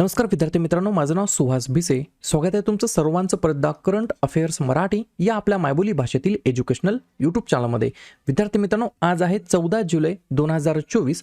नमस्कार विद्यार्थी मित्रांनो माझं नाव सुहास भिसे. स्वागत आहे तुमचं सर्वांचं परतदा करंट अफेअर्स मराठी या आपल्या मायबोली भाषेतील एज्युकेशनल यूट्यूब चॅनलमध्ये विद्यार्थी मित्रांनो आज आहे चौदा जुलै दोन हजार चोवीस.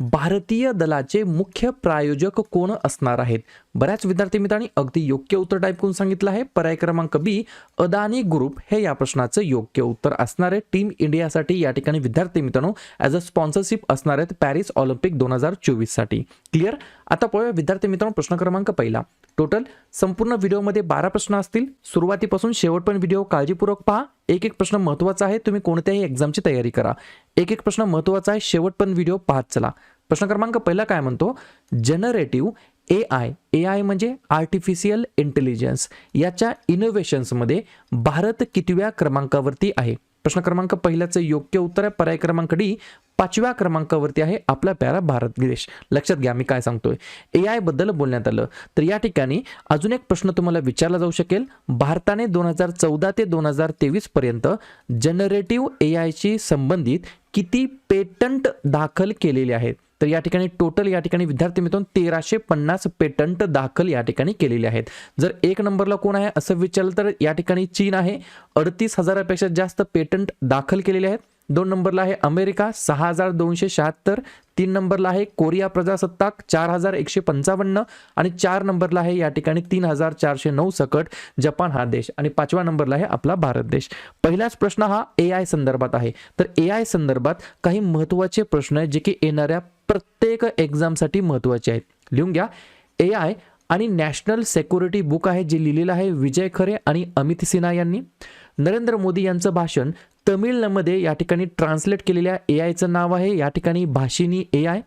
भारतीय दलाचे मुख्य प्रायोजक कोण असणार आहेत? बऱ्याच विद्यार्थी मित्रांनी अगदी योग्य उत्तर टाईप करून सांगितलं आहे. पर्याय क्रमांक बी अदानी ग्रुप हे या प्रश्नाचं योग्य उत्तर असणार आहे. टीम इंडियासाठी या ठिकाणी विद्यार्थी मित्रांनो ॲज अ स्पॉन्सरशिप असणार आहेत पॅरिस ऑलिम्पिक दोन हजार चोवीससाठी क्लिअर आता पाहूया विद्यार्थी मित्रांनो प्रश्न क्रमांक पहिला. टोटल संपूर्ण व्हिडिओमध्ये बारा प्रश्न असतील. सुरुवातीपासून शेवटपर्यंत व्हिडिओ काळजीपूर्वक पहा. एक एक प्रश्न महत्त्वाचा आहे. तुम्ही कोणत्याही एक्झामची तयारी करा. एक एक प्रश्न महत्त्वाचा आहे. शेवट पण व्हिडिओ पाहत चला. प्रश्न क्रमांक पहिला काय म्हणतो? Generative A I A I म्हणजे आर्टिफिशियल इंटेलिजन्स याच्या इनोव्हेशन्समध्ये भारत कितव्या क्रमांकावरती आहे? प्रश्न क्रमांक पहिल्याचं योग्य उत्तर आहे. पर्याय क्रमांक डी पाचव्या क्रमांकावरती आहे आपला प्यारा भारत देश. लक्षात घ्या मी काय सांगतोय. ए आयबद्दल बोलण्यात आलं. तर या ठिकाणी अजून एक प्रश्न तुम्हाला विचारला जाऊ शकेल. भारताने दोन हजार चौदा ते दोन हजार तेवीस पर्यंत जनरेटिव्ह ए आयशी संबंधित किती पेटंट दाखल केलेले आहेत? तर या ठिकाणी टोटल या ठिकाणी विद्यार्थी मित्रांनो तेराशे पन्नास पेटंट दाखल या ठिकाणी केलेले आहेत. जर एक नंबरला कोण आहे असं विचारलं तर या ठिकाणी चीन आहे. अडतीस हजारापेक्षा जास्त पेटंट दाखल केलेले आहेत. दोन नंबरला आहे अमेरिका सहा हजार दोनशे शहात्तर. तीन नंबरला आहे कोरिया प्रजासत्ताक चार हजार एकशे पंचावन्न. आणि चार नंबरला आहे या ठिकाणी तीन हजार चारशे नऊ सकट. जपान हा देश. आणि पाचवा नंबरला आहे आपला भारत देश. पहिलाच प्रश्न हा ए आय संदर्भात आहे. तर ए आय संदर्भात काही महत्त्वाचे प्रश्न आहेत जे की येणाऱ्या प्रत्येक एक्झामसाठी महत्त्वाचे आहेत. लिहून घ्या. ए आय आणि नॅशनल सेक्युरिटी बुक आहे जे लिहिलेलं आहे विजय खरे आणि अमित सिन्हा यांनी. नरेंद्र मोदी यांचं भाषण तमिळमध्ये या ठिकाणी ट्रान्सलेट केलेल्या ए आयचं नाव आहे. या ठिकाणी भाषिनी ए आय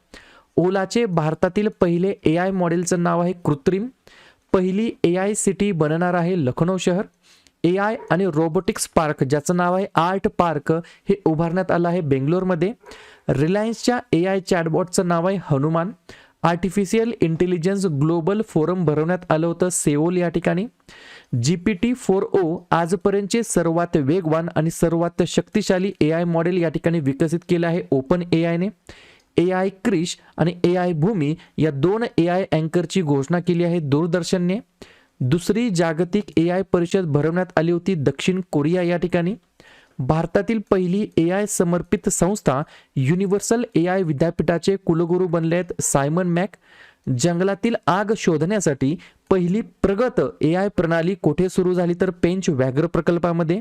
ओलाचे भारतातील पहिले ए आय मॉडेलचं नाव आहे कृत्रिम. पहिली ए आय सिटी बनणार आहे लखनौ शहर. ए आय आणि रोबोटिक्स पार्क ज्याचं नाव आहे आर्ट पार्क हे उभारण्यात आलं आहे बेंगलोरमध्ये. रिलायन्सच्या ए आय चॅटबॉटचं नाव आहे Hanuman. Artificial intelligence global forum भरवण्यात आलं होतं सेओल या ठिकाणी. G P T four o आजपर्यंतचे सर्वात वेगवान आणि सर्वात शक्तिशाली ए आय मॉडेल या ठिकाणी विकसित केले आहे ओपन ए आयने. ए आय क्रिश आणि ए आय भूमी या दोन ए आय अँकरची घोषणा केली आहे दूरदर्शनने. दुसरी जागतिक ए आय परिषद भरवण्यात आली होती दक्षिण कोरिया या ठिकाणी. भारतातील पहिली ए आय समर्पित संस्था युनिव्हर्सल ए आय विद्यापीठाचे कुलगुरू बनले आहेत सायमन मॅक. जंगलातील आग शोधण्यासाठी पहिली प्रगत ए आय प्रणाली कोठे सुरू झाली तर पेंच व्याघ्र प्रकल्पामध्ये?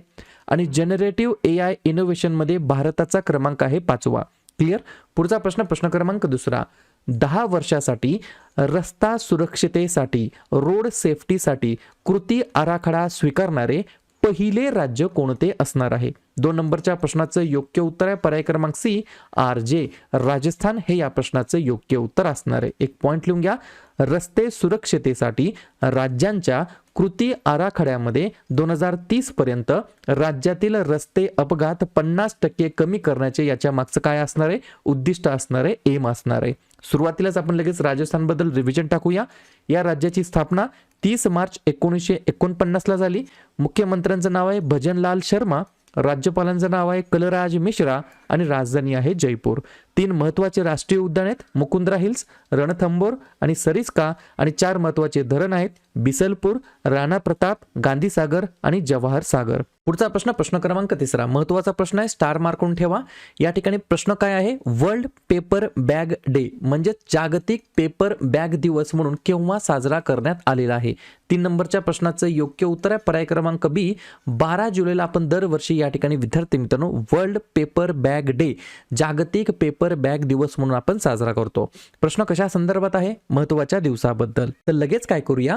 आणि जनरेटिव्ह ए आय इनोव्हेशनमध्ये भारताचा क्रमांक आहे पाचवा. क्लिअर पुढचा प्रश्न प्रश्न क्रमांक दुसरा. दहा वर्षासाठी रस्ता सुरक्षितेसाठी रोड सेफ्टीसाठी कृती आराखडा स्वीकारणारे पहिले राज्य कोणते असणार आहे? दोन नंबरच्या प्रश्नाचं योग्य उत्तर आहे. पर्याय क्रमांक सी आर जे राजस्थान हे या प्रश्नाचं योग्य उत्तर असणार आहे. एक पॉइंट लिहून घ्या. रस्ते सुरक्षतेसाठी राज्यांच्या कृती आराखड्यामध्ये दोन हजार तीस पर्यंत राज्यातील रस्ते अपघात पन्नास टक्के कमी करण्याचे याच्या मागचं काय असणार आहे? उद्दिष्ट असणार आहे. एम असणार आहे. सुरुवातीलाच आपण लगेच राजस्थानबद्दल रिव्हिजन टाकूया. या राज्याची स्थापना तीस मार्च एकोणीसशे एकोणपन्नासला झाली. मुख्यमंत्र्यांचं नाव आहे भजनलाल शर्मा. राज्यपालांचं नाव आहे कलराज मिश्रा आणि राजधानी आहे जयपूर. तीन महत्त्वाचे राष्ट्रीय उद्यान आहेत मुकुंद्रा हिल्स रणथंबोर आणि सरिस्का आणि चार महत्त्वाचे धरण आहेत बिसलपूर राणा प्रताप गांधीसागर आणि जवाहर सागर. पुढचा प्रश्न प्रश्न क्रमांक तिसरा. महत्त्वाचा प्रश्न आहे स्टार मार्कून ठेवा. या ठिकाणी प्रश्न काय आहे? वर्ल्ड पेपर बॅग डे म्हणजे जागतिक पेपर बॅग दिवस म्हणून केव्हा साजरा करण्यात आलेला आहे? तीन नंबरच्या प्रश्नाचं योग्य उत्तर आहे. पर्याय क्रमांक बी. बारा जुलैला आपण दरवर्षी या ठिकाणी विद्यार्थी मित्रांनो वर्ल्ड पेपर बॅग डे जागतिक पेपर बॅग दिवस म्हणून आपण साजरा करतो. प्रश्न कशा संदर्भात आहे? महत्त्वाच्या दिवसाबद्दल. तर लगेच काय करूया?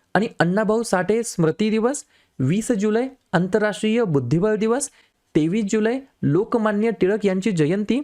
आणि अण्णाभाऊ साठे स्मृती दिवस वीस जुलै आंतरराष्ट्रीय बुद्धिबळ दिवस तेवीस जुलै लोकमान्य टिळक यांची जयंती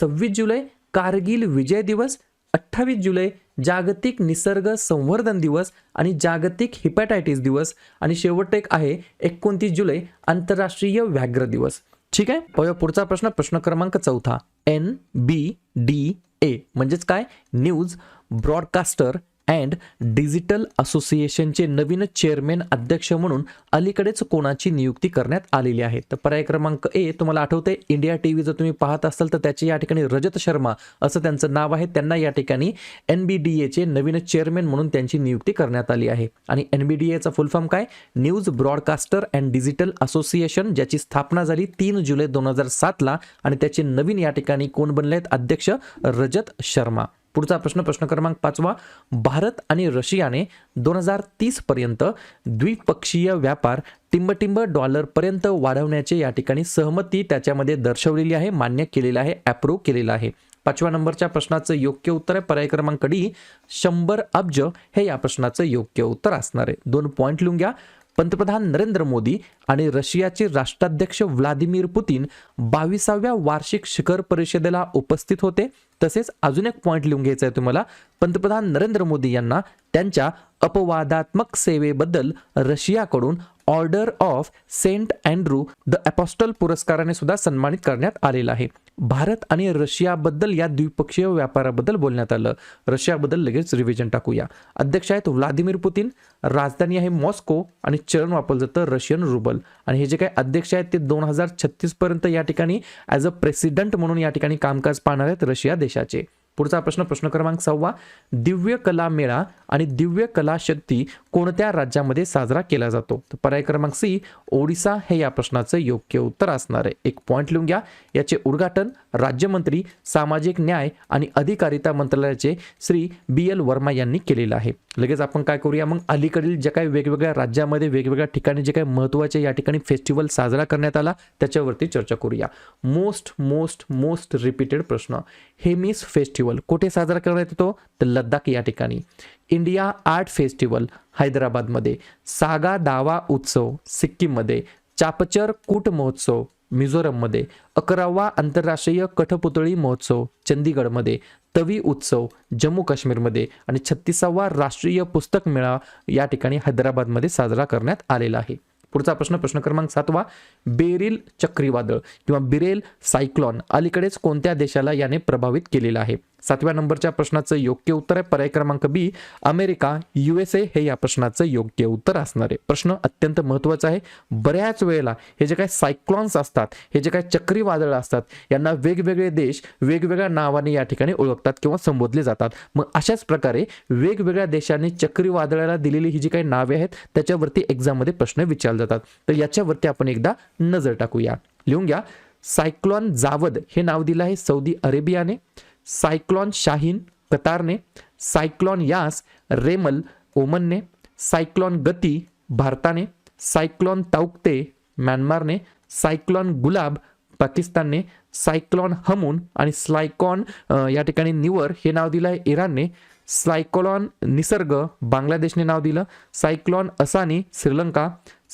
सव्वीस जुलै कारगिल विजय दिवस अठ्ठावीस जुलै जागतिक निसर्ग संवर्धन दिवस आणि जागतिक हिपॅटायटिस दिवस. आणि शेवट एक आहे एकोणतीस जुलै आंतरराष्ट्रीय व्याघ्र दिवस. ठीक आहे? पाहूया पुढचा प्रश्न प्रश्न क्रमांक चौथा. एन बी डी ए म्हणजेच काय? न्यूज ब्रॉडकास्टर अँड डिजिटल असोसिएशनचे नवीन चेअरमॅन अध्यक्ष म्हणून अलीकडेच कोणाची नियुक्ती करण्यात आलेली आहे? तर पर्याय क्रमांक ए तुम्हाला आठवते इंडिया टी व्ही जर तुम्ही पाहत असाल तर त्याचे या ठिकाणी रजत शर्मा असं त्यांचं नाव आहे. त्यांना या ठिकाणी एन बी डी एचे नवीन चेअरमॅन म्हणून त्यांची नियुक्ती करण्यात आली आहे. आणि एन बी डी एचा फुल फॉर्म काय? News broadcaster and digital association ज्याची स्थापना झाली तीन जुलै दोन हजार सातला. आणि त्याचे नवीन या ठिकाणी कोण बनले आहेत अध्यक्ष रजत शर्मा. पुढचा प्रश्न प्रश्न क्रमांक पाचवा. भारत आणि रशियाने दोन हजार तीस पर्यंत द्विपक्षीय व्यापार टिंबटिंब डॉलरपर्यंत वाढवण्याचे या ठिकाणी सहमती त्याच्यामध्ये दर्शवलेली आहे मान्य केलेलं आहे अप्रूव्ह केलेलं आहे. पाचव्या नंबरच्या प्रश्नाचं योग्य उत्तर आहे. पर्याय क्रमांक डी शंभर अब्ज हे या प्रश्नाचं योग्य उत्तर असणार आहे. दोन पॉईंट लिहून घ्या. पंतप्रधान नरेंद्र मोदी आणि रशियाचे राष्ट्राध्यक्ष व्लादिमीर पुतीन बावीसाव्या वार्षिक शिखर परिषदेला उपस्थित होते. तसेच अजून एक पॉईंट लिहून घ्यायचा आहे तुम्हाला. पंतप्रधान नरेंद्र मोदी यांना त्यांच्या अपवादात्मक सेवेबद्दल रशियाकडून order of Saint Andrew the apostle पुरस्काराने सुद्धा सन्मानित करण्यात आलेला आहे. भारत आणि रशियाबद्दल या द्विपक्षीय व्यापाराबद्दल बोलण्यात आलं. रशियाबद्दल लगेच रिव्हिजन टाकूया. अध्यक्ष आहेत व्लादिमीर पुतीन राजधानी आहे मॉस्को आणि चलन वापरलं जातं रशियन रुबल. आणि हे जे काही अध्यक्ष आहेत ते दोन हजार छत्तीस पर्यंत या ठिकाणी ॲज अ प्रेसिडेंट म्हणून या ठिकाणी कामकाज पाहणार आहेत रशिया देशाचे. पुढचा प्रश्न प्रश्न क्रमांक सहावा दिव्य कला मेळा आणि दिव्य कला शक्ती कोणत्या राज्यामध्ये साजरा केला जातो? तर पर्याय क्रमांक सी ओडिसा हे या प्रश्नाचं योग्य उत्तर असणार आहे. एक पॉईंट लिहून घ्या. याचे उद्घाटन राज्यमंत्री सामाजिक न्याय आणि अधिकारिता मंत्रालयाचे श्री बी एल वर्मा यांनी केलेलं आहे. लगेच आपण काय करूया? मग अलीकडील जे काही वेगवेगळ्या राज्यामध्ये वेगवेगळ्या ठिकाणी जे काही महत्त्वाचे या ठिकाणी फेस्टिवल साजरा करण्यात आला त्याच्यावरती चर्चा करूया. मोस्ट मोस्ट मोस्ट रिपीटेड प्रश्न. हेमिस फेस्टिवल कुठे साजरा करण्यात येतो? तर लद्दाख या ठिकाणी. इंडिया आर्ट फेस्टिवल हैदराबादमध्ये सागा दावा उत्सव सिक्कीममध्ये चापचर कूट महोत्सव मिझोरममध्ये अकरावा आंतरराष्ट्रीय कठपुतळी महोत्सव चंदीगडमध्ये तवी उत्सव जम्मू काश्मीरमध्ये आणि छत्तीसावा राष्ट्रीय पुस्तक मेळा या ठिकाणी हैदराबादमध्ये साजरा करण्यात आलेला आहे. पुढचा प्रश्न प्रश्न क्रमांक सातवा बेरिल चक्रीवादळ किंवा बिरेल सायक्लॉन अलीकडेच कोणत्या देशाला याने प्रभावित केलेला आहे? सातव्या नंबरच्या प्रश्नाचं योग्य उत्तर आहे. पर्याय क्रमांक बी अमेरिका युएसए हे या प्रश्नाचं योग्य उत्तर असणार आहे. प्रश्न अत्यंत महत्त्वाचा आहे. बऱ्याच वेळेला हे जे काही सायक्लॉन्स असतात हे जे काही चक्रीवादळ असतात यांना वेगवेगळे देश वेगवेगळ्या नावाने या ठिकाणी ओळखतात किंवा संबोधले जातात. मग अशाच प्रकारे वेगवेगळ्या देशांनी चक्रीवादळाला दिलेली ही जी काही नावे आहेत त्याच्यावरती एक्झाममध्ये प्रश्न विचारले जातात. तर याच्यावरती आपण एकदा नजर टाकूया. लिहून घ्या. सायक्लॉन जावद हे नाव दिलं आहे सौदी अरेबियाने. सायक्लॉन शाहीन कतारने सायक्लॉन यास रेमल ओमनने सायक्लॉन गती भारताने सायक्लॉन ताऊकते म्यानमारने सायक्लॉन गुलाब पाकिस्तानने सायक्लॉन हमून आणि स्लायकॉन या ठिकाणी निवर हे नाव दिलं आहे इराणने सायक्लॉन निसर्ग बांगलादेशने नाव दिलं cyclone Asani Sri Lanka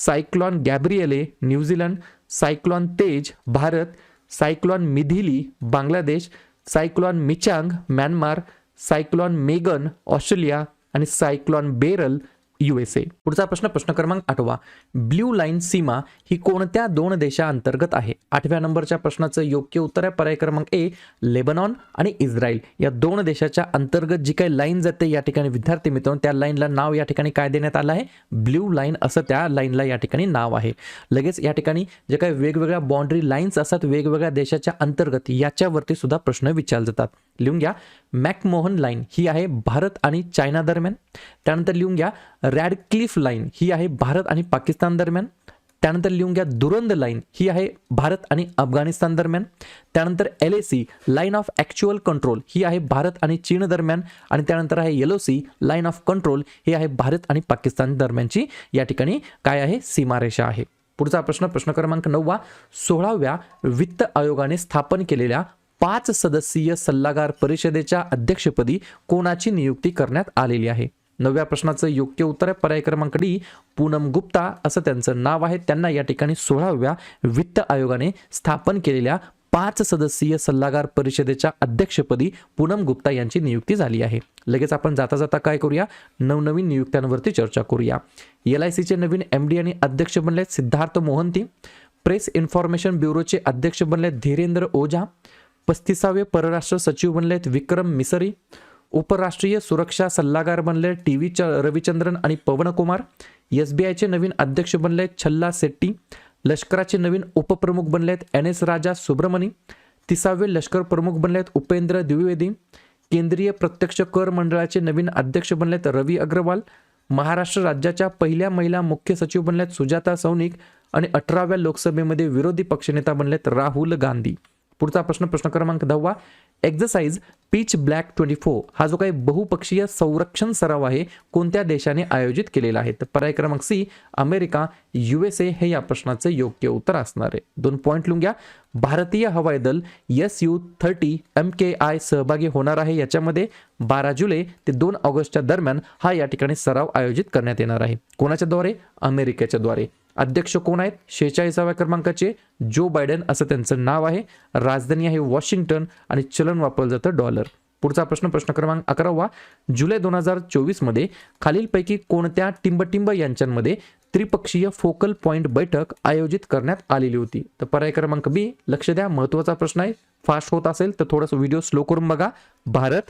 cyclone Gabrielle New Zealand cyclone Tej Bharat cyclone Mithili Bangladesh cyclone Michaung Myanmar cyclone Megan Australia आणि सायक्लॉन बेरल युएसए पुढचा प्रश्न प्रश्न क्रमांक आठवा. ब्ल्यू लाईन सीमा ही कोणत्या दोन देशांतर्गत आहे? आठव्या नंबरच्या प्रश्नाचं योग्य उत्तर आहे पर्याय क्रमांक ए लेबनॉन आणि इस्रायल. या दोन देशाच्या अंतर्गत जी काही लाईन जाते या ठिकाणी विद्यार्थी मित्रांनो त्या लाईनला नाव या ठिकाणी काय देण्यात आलं आहे? ब्ल्यू लाईन असं त्या लाईनला या ठिकाणी नाव आहे. लगेच या ठिकाणी जे काही वेगवेगळ्या बाउंड्री लाईन्स असतात वेगवेगळ्या देशाच्या अंतर्गत याच्यावरती सुद्धा प्रश्न विचारले जातात लिहून घ्या मॅकमोहन लाईन ही आहे भारत आणि चायना दरम्यान. त्यानंतर लिहून घ्या रॅडक्लिफ लाईन ही आहे भारत आणि पाकिस्तान दरम्यान. त्यानंतर लिहून घ्या दुरंद लाईन ही आहे भारत आणि अफगाणिस्तान दरम्यान. त्यानंतर L A C line of actual control ही आहे भारत आणि चीन दरम्यान. आणि त्यानंतर आहे L O C line of control ही आहे भारत आणि पाकिस्तान दरम्यानची. या ठिकाणी काय आहे? सीमारेषा आहे. पुढचा प्रश्न प्रश्न क्रमांक नववा. सोळाव्या वित्त आयोगाने स्थापन केलेल्या पाच सदस्यीय सल्लागार परिषदेच्या अध्यक्षपदी कोणाची नियुक्ती करण्यात आलेली आहे? नवव्या प्रश्नाचं योग्य उत्तर आहे. पर्याय क्रमांक डी पूनम गुप्ता असं त्यांचं नाव आहे. त्यांना या ठिकाणी सोळाव्या वित्त आयोगाने स्थापन केलेल्या पाच सदस्यीय सल्लागार परिषदेच्या अध्यक्षपदी पूनम गुप्ता यांची नियुक्ती झाली आहे. लगेच आपण जाता जाता काय करूया? नवनवीन नियुक्त्यांवरती चर्चा करूया. एल आय सीचे नवीन एम डी आणि अध्यक्ष बनले सिद्धार्थ मोहंती. प्रेस इन्फॉर्मेशन ब्युरोचे अध्यक्ष बनले धीरेंद्र ओझा. पस्तीसावे परराष्ट्र सचिव बनलेत विक्रम मिसरी. उपराष्ट्रीय सुरक्षा सल्लागार बनले टी व्ही च रविचंद्रन आणि पवनकुमार. एस बी आयचे नवीन अध्यक्ष बनले छल्ला शेट्टी. लष्कराचे नवीन उपप्रमुख बनलेत एन एस राजा सुब्रमणी. तिसावे लष्कर प्रमुख बनलेत उपेंद्र द्विवेदी. केंद्रीय प्रत्यक्ष कर मंडळाचे नवीन अध्यक्ष बनलेत रवी अग्रवाल. महाराष्ट्र राज्याच्या पहिल्या महिला मुख्य सचिव बनल्यात सुजाता सौनिक. आणि अठराव्या लोकसभेमध्ये विरोधी पक्षनेता बनलेत राहुल गांधी. पुढचा प्रश्न प्रश्न क्रमांक दहावा. Exercise pitch black twenty four हा जो काही बहुपक्षीय संरक्षण सराव आहे कोणत्या देशाने आयोजित केलेला आहे? तर पर्याय क्रमांक सी अमेरिका युएसए हे या प्रश्नाचं योग्य उत्तर असणार आहे. दोन पॉईंट लिहून घ्या. भारतीय हवाई दल S U thirty M K I सहभागी होणार आहे. याच्यामध्ये बारा जुलै ते दोन ऑगस्टच्या दरम्यान हा या ठिकाणी सराव आयोजित करण्यात येणार आहे. कोणाच्याद्वारे अमेरिकेच्याद्वारे अध्यक्ष कोण आहेत? शेहेचाळीसाव्या क्रमांकाचे जो बायडन असं त्यांचं नाव आहे. राजधानी आहे वॉशिंग्टन आणि चलन वापरलं जातं डॉलर. पुढचा प्रश्न प्रश्न क्रमांक अकरावा. जुलै दोन हजार चोवीसमध्ये खालीलपैकी कोणत्या टिंबटिंब यांच्यामध्ये त्रिपक्षीय फोकल पॉईंट बैठक आयोजित करण्यात आलेली होती? तर पर्याय क्रमांक बी लक्ष द्या महत्त्वाचा प्रश्न आहे. फास्ट होत असेल तर थोडंसं व्हिडिओ स्लो करून बघा. भारत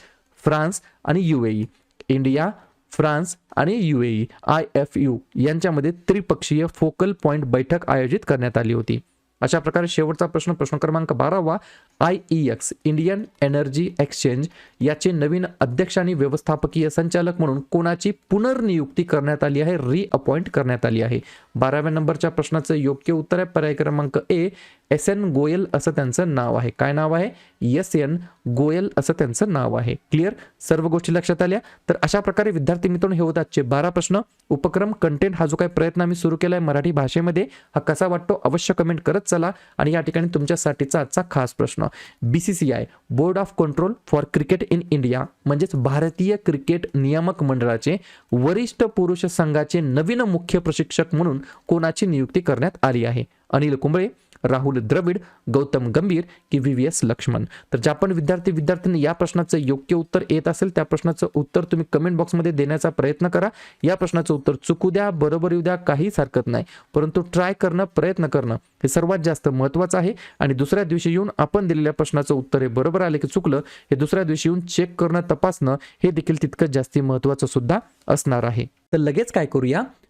फ्रान्स आणि युएई इंडिया फ्रान्स आणि युएई आय एफ यू यांच्यामध्ये त्रिपक्षीय फोकल पॉईंट बैठक आयोजित करण्यात आली होती. अशा प्रकारे शेवटचा प्रश्न प्रश्न क्रमांक बारावा I E X Indian energy exchange याचे नवीन अध्यक्ष आणि व्यवस्थापकीय संचालक म्हणून कोणाची पुनर्नियुक्ती करण्यात आली आहे रिअपॉइंट करण्यात आली आहे? बाराव्या नंबरच्या प्रश्नाचं योग्य उत्तर आहे पर्याय क्रमांक ए एस एन गोयल असं त्यांचं नाव आहे. काय नाव आहे? एस एन गोयल असं त्यांचं नाव आहे. क्लिअर सर्व गोष्टी लक्षात आल्या? तर अशा प्रकारे विद्यार्थी मित्रांनो हे होत आजचे बारा प्रश्न. उपक्रम कंटेंट हा जो काही प्रयत्न आम्ही सुरू केला आहे मराठी भाषेमध्ये हा कसा वाटतो अवश्य कमेंट करत चला. आणि या ठिकाणी तुमच्यासाठीचा आजचा खास प्रश्न. B C C I board of control for cricket in India म्हणजेच भारतीय क्रिकेट नियामक मंडळाचे वरिष्ठ पुरुष संघाचे नवीन मुख्य प्रशिक्षक म्हणून कोणाची नियुक्ती करण्यात आली आहे? अनिल कुंबळे राहुल द्रविड गौतम गंभीर की व्ही व्ही एस लक्ष्मण. तर ज्या पण विद्यार्थी विद्यार्थ्यांनी या प्रश्नाचं योग्य उत्तर येत असेल त्या प्रश्नाचं उत्तर तुम्ही कमेंट बॉक्समध्ये देण्याचा प्रयत्न करा. या प्रश्नाचं उत्तर चुकू द्या बरोबर येऊ द्या काहीच हरकत नाही. परंतु ट्राय करणं प्रयत्न करणं हे सर्वात जास्त महत्त्वाचं आहे. आणि दुसऱ्या दिवशी येऊन आपण दिलेल्या प्रश्नाचं उत्तर हे बरोबर आले की चुकलं हे दुसऱ्या दिवशी येऊन चेक करणं तपासणं हे देखील तितकंच जास्ती महत्त्वाचं सुद्धा असणार आहे. तर लगेच काय करूया?